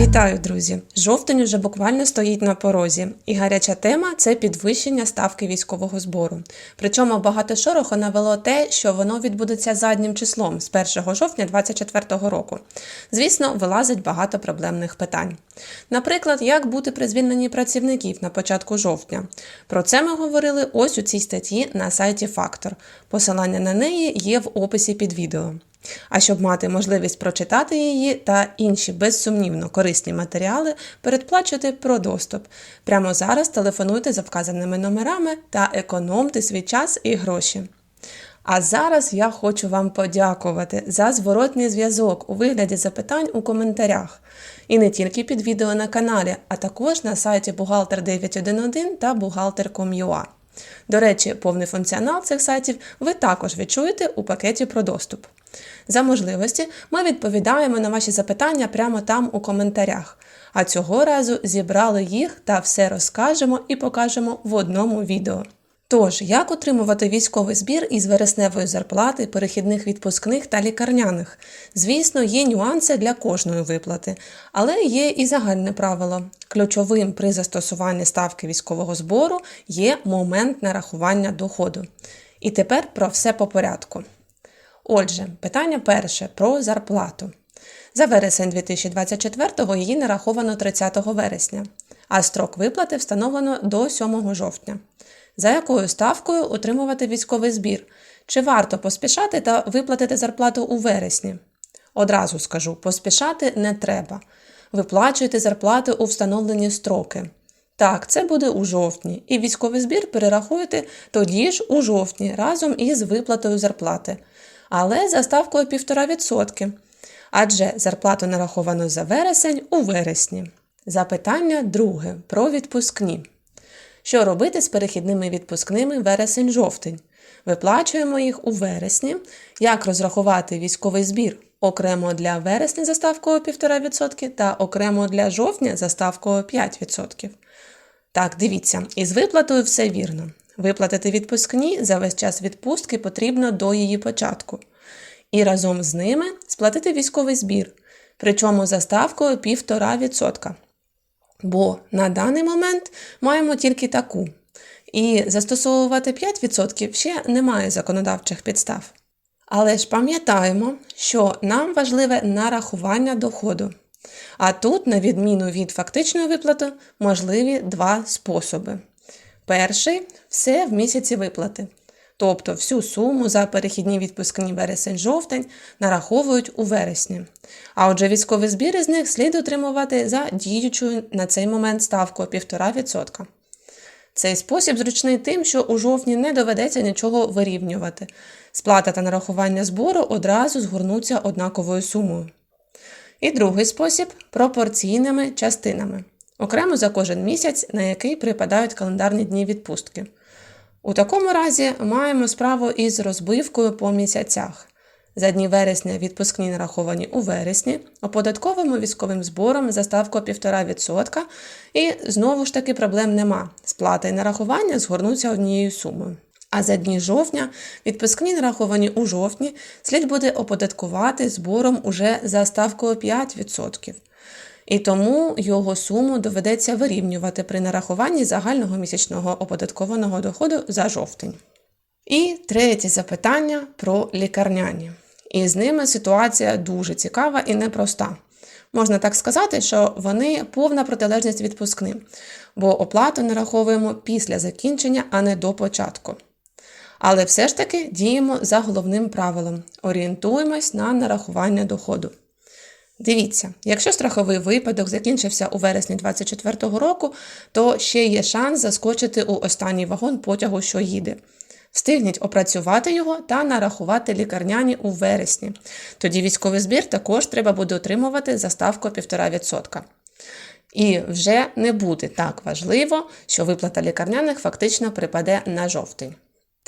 Вітаю, друзі! Жовтень уже буквально стоїть на порозі, і гаряча тема це підвищення ставки військового збору. Причому багато шороху навело те, що воно відбудеться заднім числом з 1 жовтня 2024 року. Звісно, вилазить багато проблемних питань. Наприклад, як бути при звільненні працівників на початку жовтня. Про це ми говорили ось у цій статті на сайті Фактор. Посилання на неї є в описі під відео. А щоб мати можливість прочитати її та інші безсумнівно корисні матеріали, передплачуйте про доступ. Прямо зараз телефонуйте за вказаними номерами та економте свій час і гроші. А зараз я хочу вам подякувати за зворотний зв'язок у вигляді запитань у коментарях. І не тільки під відео на каналі, а також на сайті Бухгалтер 911 та Бухгалтер.com.ua. До речі, повний функціонал цих сайтів ви також відчуєте у пакеті про доступ. За можливості ми відповідаємо на ваші запитання прямо там у коментарях. А цього разу зібрали їх та все розкажемо і покажемо в одному відео. Тож, як отримувати військовий збір із вересневої зарплати, перехідних відпускних та лікарняних? Звісно, є нюанси для кожної виплати, але є і загальне правило. Ключовим при застосуванні ставки військового збору є момент нарахування доходу. І тепер про все по порядку. Отже, питання перше про зарплату. За вересень 2024-го її нараховано 30 вересня, а строк виплати встановлено до 7 жовтня. За якою ставкою отримувати військовий збір? Чи варто поспішати та виплатити зарплату у вересні? Одразу скажу, поспішати не треба. Виплачуйте зарплати у встановлені строки. Так, це буде у жовтні, і військовий збір перерахуєте тоді ж у жовтні разом із виплатою зарплати але за ставкою 1,5%. Адже зарплату нараховано за вересень у вересні. Запитання друге про відпускні. Що робити з перехідними відпускними вересень-жовтень? Виплачуємо їх у вересні. Як розрахувати військовий збір окремо для вересня за ставкою 1,5% та окремо для жовтня за ставкою 5%. Так, дивіться, із виплатою все вірно. Виплатити відпускні за весь час відпустки потрібно до її початку. І разом з ними сплатити військовий збір, причому за ставкою 1,5%. Бо на даний момент маємо тільки таку. І застосовувати 5% ще немає законодавчих підстав. Але ж пам'ятаємо, що нам важливе нарахування доходу. А тут, на відміну від фактичної виплати, можливі два способи. Перший все в місяці виплати. Тобто всю суму за перехідні відпускні вересень-жовтень нараховують у вересні. А отже, військові збір з них слід отримувати за діючою на цей момент ставкою 1,5%. Цей спосіб зручний тим, що у жовтні не доведеться нічого вирівнювати. Сплата та нарахування збору одразу згорнуться однаковою сумою. І другий спосіб пропорційними частинами окремо за кожен місяць, на який припадають календарні дні відпустки. У такому разі маємо справу із розбивкою по місяцях. За дні вересня відпускні нараховані у вересні, оподатковим військовим збором за ставку 1,5%, і знову ж таки проблем нема. Сплата і нарахування згорнуться однією сумою. А за дні жовтня відпускні нараховані у жовтні слід буде оподаткувати збором уже за ставкою 5% і тому його суму доведеться вирівнювати при нарахуванні загального місячного оподаткованого доходу за жовтень. І третє запитання про лікарняні. І з ними ситуація дуже цікава і непроста. Можна так сказати, що вони повна протилежність відпускним, бо оплату нараховуємо після закінчення, а не до початку. Але все ж таки діємо за головним правилом: орієнтуємось на нарахування доходу. Дивіться, якщо страховий випадок закінчився у вересні 2024 року, то ще є шанс заскочити у останній вагон потягу, що їде. Встигніть опрацювати його та нарахувати лікарняні у вересні. Тоді військовий збір також треба буде отримувати за ставку 1,5%. І вже не буде так важливо, що виплата лікарняних фактично припаде на жовтень.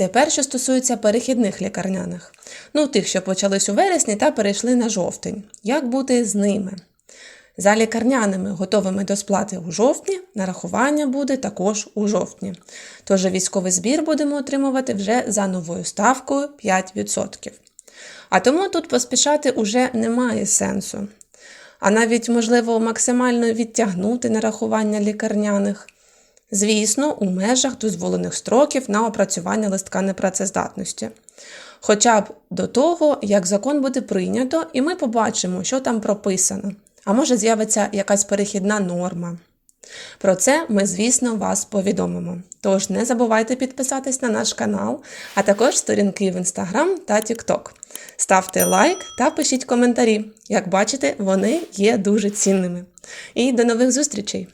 Тепер, що стосується перехідних лікарняних, ну тих, що почались у вересні та перейшли на жовтень. Як бути з ними? За лікарняними, готовими до сплати у жовтні, нарахування буде також у жовтні. Тож військовий збір будемо отримувати вже за новою ставкою 5%. А тому тут поспішати уже немає сенсу. а навіть, можливо, максимально відтягнути нарахування лікарняних. Звісно, у межах дозволених строків на опрацювання листка непрацездатності. Хоча б до того, як закон буде прийнято, і ми побачимо, що там прописано. А може з'явиться якась перехідна норма. Про це ми, звісно, вас повідомимо. Тож не забувайте підписатись на наш канал, а також сторінки в Instagram та TikTok. Ставте лайк та пишіть коментарі. Як бачите, вони є дуже цінними. І до нових зустрічей!